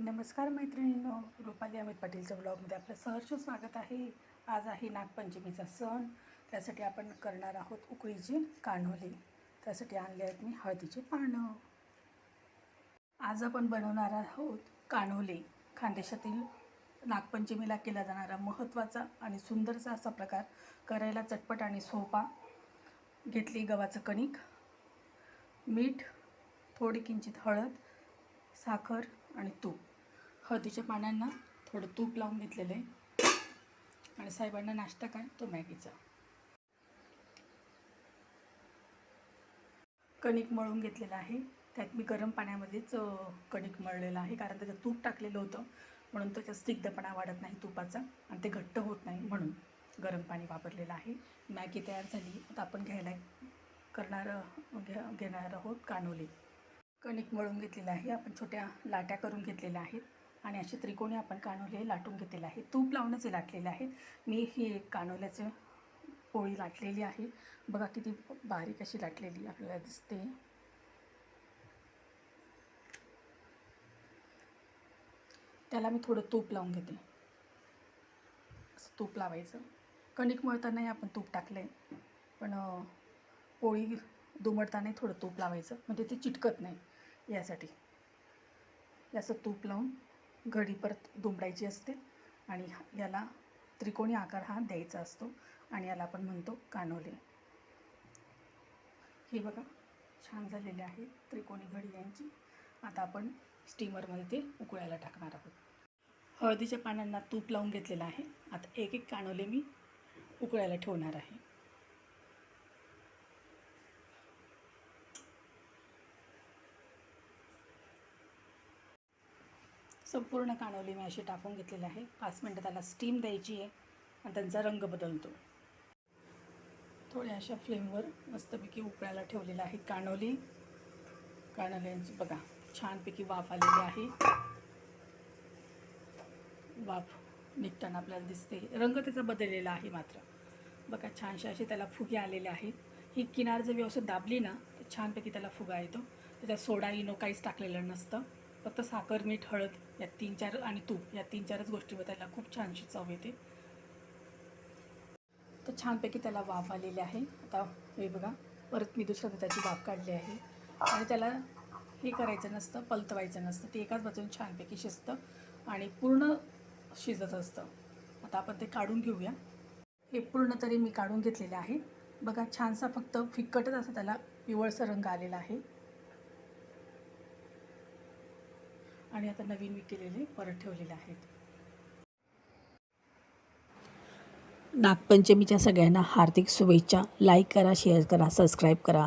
नमस्कार मैत्रिणींनो रुपाली अमित पाटीलच्या ब्लॉगमध्ये आपलं सहर्ष स्वागत आहे. आज आहे नागपंचमीचा सण त्यासाठी आपण करणार आहोत उकळीची कान्होली त्यासाठी आणले आहेत मी हळदीचे पानं. आज आपण बनवणार आहोत कान्होली खानदेशातील नागपंचमीला केला जाणारा महत्त्वाचा आणि सुंदरचा असा प्रकार करायला चटपट आणि सोपा. घेतली गव्हाचं कणिक मीठ थोडी किंचित हळद साखर आणि तूप. हळदीच्या पानांना थोडं तूप लावून घेतलेलं आहे. आणि साहेबांना नाश्ता काय? तो मॅगीचा. कणिक मळून घेतलेलं आहे. त्यात मी गरम पाण्यामध्येच कणिक मळलेलं आहे. कारण त्याच्यात तूप टाकलेलं होतं. म्हणून त्याच्यात स्निग्धपणा वाढत नाही तुपाचा. आणि ते घट्ट होत नाही म्हणून गरम पाणी वापरलेलं आहे. मॅगी तयार झाली. आता आपण घ्यायला करणार घे घेणार आहोत कानोली. कणिक मळून घेतलेलं आहे. आपण छोट्या लाट्या करून घेतलेल्या आहेत. आणि असे त्रिकोणी आपण कानोले लाटून घेतलेले आहे. तूप लावूनच लाटलेले आहेत मी ही कानोल्याचे पोळी लाटलेली आहे. बघा किती बारीक अशी लाटलेली आपल्याला दिसते. त्याला मी थोडं तूप लावून घेते. असं तूप लावायचं. कणिक मळतानाही आपण तूप टाकलं आहे पण पोळी दुमडतानाही थोडं तूप लावायचं. म्हणजे ते चिटकत नाही यासाठी. याचं तूप लावून घडी परत दुमडायची असते आणि याला त्रिकोणी आकार हा द्यायचा असतो आणि याला आपण म्हणतो कानोले. हे बघा छान झालेले आहे त्रिकोणी घडी यांची. आता आपण स्टीमरमध्ये ते उकळायला टाकणार आहोत. हळदीच्या पानांना तूप लावून घेतलेलं आहे. आता एक एक कानोले मी उकळायला ठेवणार आहे. संपूर्ण कानवली मी अशी टाकून घेतलेली आहे. पाच मिनटं त्याला स्टीम द्यायची आहे आणि त्यांचा रंग बदलतो. थोड्या अशा फ्लेमवर मस्तपैकी उकळायला ठेवलेलं आहे कानोली. कानवल्यांची बघा छानपैकी वाफ आलेली आहे. वाफ निघताना आपल्याला दिसते. रंग त्याचा बदललेला आहे मात्र. बघा छानशा असे त्याला फुगे आलेले आहेत. ही किनार जर व्यवस्थित दाबली ना तर छानपैकी त्याला फुगा येतो. त्याच्यात सोडा इनो काहीच टाकलेलं नसतं. फक्त साखर मीठ हळद या तीन चार आणि तूप या तीन चारच गोष्टी त्याला खूप छानशी चव येते. तर छानपैकी त्याला वाफ आलेली आहे. आता हे बघा परत मी दुसऱ्या त्याची वाफ काढली आहे. आणि त्याला हे करायचं नसतं पलतवायचं नसतं. ते एकाच बाजून छानपैकी शिजतं आणि पूर्ण शिजत असतं. आता आपण ते काढून घेऊया. हे पूर्ण तरी मी काढून घेतलेलं आहे. बघा छानसा फक्त फिक्कटच असा त्याला पिवळसा रंग आलेला आहे. आणि आता नवीन मी केलेले परत ठेवलेले आहेत. नागपंचमीच्या सगळ्यांना हार्दिक शुभेच्छा. लाईक करा शेअर करा सबस्क्राईब करा.